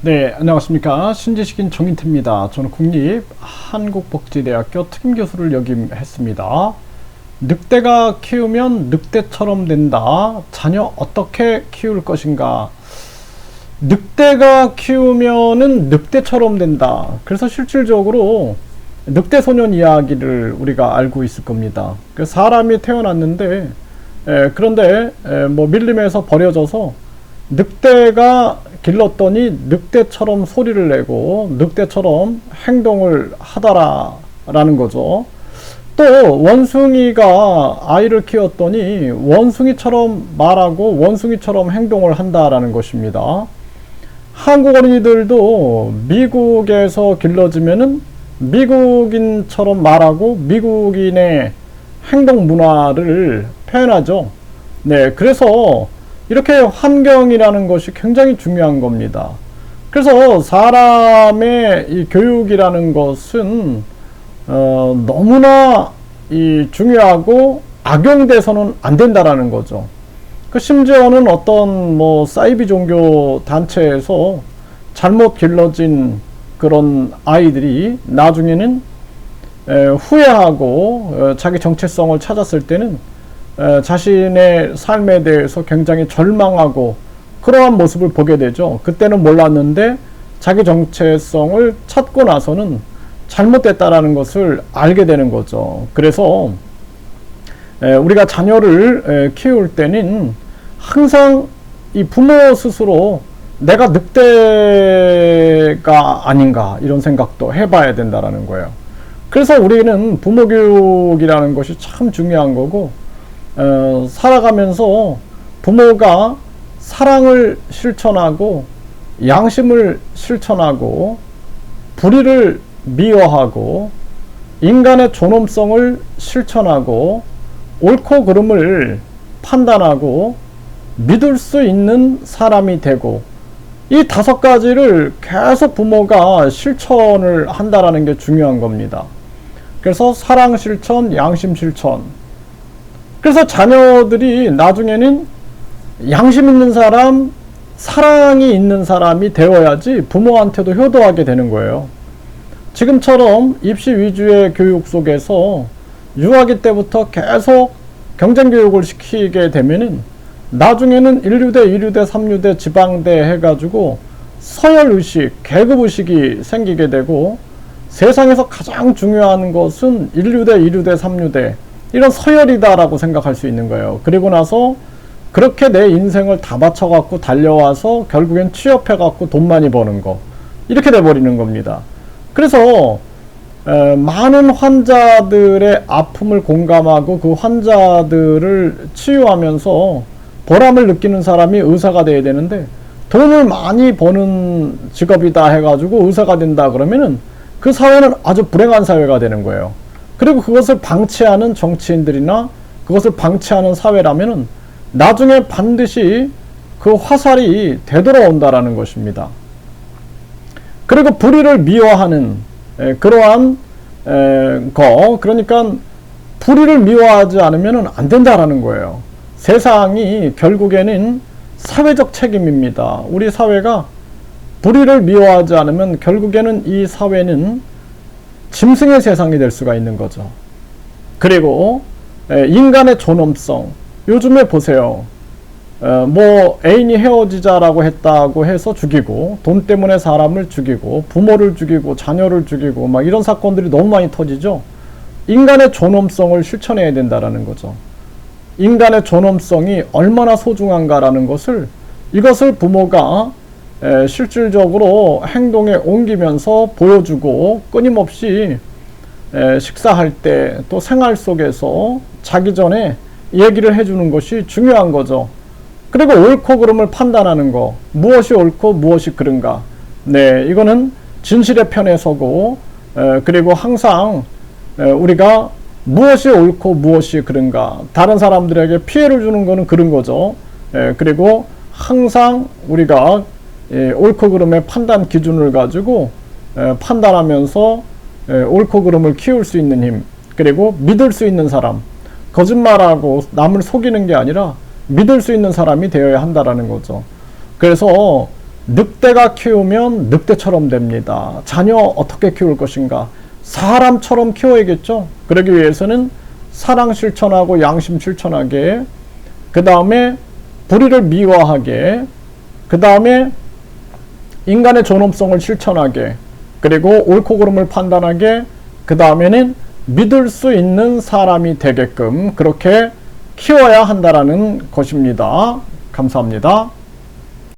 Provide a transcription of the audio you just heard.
네, 안녕하십니까. 신지식인 정인태입니다. 저는 국립 한국복지대학교 특임교수를 역임했습니다. 늑대가 키우면 늑대처럼 된다. 자녀 어떻게 키울 것인가? 늑대가 키우면은 늑대처럼 된다. 그래서 실질적으로 늑대 소년 이야기를 우리가 알고 있을 겁니다. 그 사람이 태어났는데 에, 그런데 에, 뭐 밀림에서 버려져서 늑대가 길렀더니 늑대처럼 소리를 내고 늑대처럼 행동을 하더라라는 거죠. 또 원숭이가 아이를 키웠더니 원숭이처럼 말하고 원숭이처럼 행동을 한다라는 것입니다. 한국 어린이들도 미국에서 길러지면은 미국인처럼 말하고 미국인의 행동 문화를 표현하죠. 네, 그래서 이렇게 환경이라는 것이 굉장히 중요한 겁니다. 그래서 사람의 이 교육이라는 것은 어, 너무나 이 중요하고 악용돼서는 안 된다라는 거죠. 그 심지어는 어떤 뭐 사이비 종교 단체에서 잘못 길러진 그런 아이들이 나중에는 에, 후회하고 어, 자기 정체성을 찾았을 때는 에, 자신의 삶에 대해서 굉장히 절망하고 그러한 모습을 보게 되죠. 그때는 몰랐는데 자기 정체성을 찾고 나서는 잘못됐다라는 것을 알게 되는 거죠. 그래서 에, 우리가 자녀를 에, 키울 때는 항상 이 부모 스스로 내가 늑대가 아닌가 이런 생각도 해봐야 된다라는 거예요. 그래서 우리는 부모 교육이라는 것이 참 중요한 거고 어, 살아가면서 부모가 사랑을 실천하고 양심을 실천하고 불의를 미워하고 인간의 존엄성을 실천하고 옳고 그름을 판단하고 믿을 수 있는 사람이 되고 이 다섯 가지를 계속 부모가 실천을 한다라는 게 중요한 겁니다. 그래서 사랑 실천, 양심 실천. 그래서 자녀들이 나중에는 양심 있는 사람, 사랑이 있는 사람이 되어야지 부모한테도 효도하게 되는 거예요. 지금처럼 입시 위주의 교육 속에서 유아기 때부터 계속 경쟁 교육을 시키게 되면은 나중에는 1류대, 2류대, 3류대, 지방대 해가지고 서열 의식, 계급 의식이 생기게 되고 세상에서 가장 중요한 것은 1류대, 2류대, 3류대 이런 서열이다라고 생각할 수 있는 거예요. 그리고 나서 그렇게 내 인생을 다 바쳐갖고 달려와서 결국엔 취업해갖고 돈 많이 버는 거 이렇게 돼버리는 겁니다. 그래서 에, 많은 환자들의 아픔을 공감하고 그 환자들을 치유하면서 보람을 느끼는 사람이 의사가 돼야 되는데 돈을 많이 버는 직업이다 해가지고 의사가 된다 그러면은 그 사회는 아주 불행한 사회가 되는 거예요. 그리고 그것을 방치하는 정치인들이나 그것을 방치하는 사회라면은 나중에 반드시 그 화살이 되돌아온다라는 것입니다. 그리고 불의를 미워하는 에, 그러한 에, 거 그러니까 불의를 미워하지 않으면 안 된다라는 거예요. 세상이 결국에는 사회적 책임입니다. 우리 사회가 불의를 미워하지 않으면 결국에는 이 사회는 짐승의 세상이 될 수가 있는 거죠. 그리고 인간의 존엄성. 요즘에 보세요. 뭐 애인이 헤어지자라고 했다고 해서 죽이고 돈 때문에 사람을 죽이고 부모를 죽이고 자녀를 죽이고 막 이런 사건들이 너무 많이 터지죠. 인간의 존엄성을 실천해야 된다라는 거죠. 인간의 존엄성이 얼마나 소중한가라는 것을 이것을 부모가 실질적으로 행동에 옮기면서 보여주고 끊임없이 식사할 때 또 생활 속에서 자기 전에 얘기를 해주는 것이 중요한 거죠. 그리고 옳고 그름을 판단하는 거 무엇이 옳고 무엇이 그른가 네 이거는 진실의 편에 서고 그리고 항상 우리가 무엇이 옳고 무엇이 그른가 다른 사람들에게 피해를 주는 것은 그런 거죠. 예, 그리고 항상 우리가 예, 옳고 그름의 판단 기준을 가지고 예, 판단하면서 예, 옳고 그름을 키울 수 있는 힘 그리고 믿을 수 있는 사람 거짓말하고 남을 속이는 게 아니라 믿을 수 있는 사람이 되어야 한다라는 거죠. 그래서 늑대가 키우면 늑대처럼 됩니다. 자녀 어떻게 키울 것인가? 사람처럼 키워야겠죠. 그러기 위해서는 사랑 실천하고 양심 실천하게, 그 다음에 불의를 미워하게, 그 다음에 인간의 존엄성을 실천하게, 그리고 옳고 그름을 판단하게, 그 다음에는 믿을 수 있는 사람이 되게끔 그렇게 키워야 한다라는 것입니다. 감사합니다.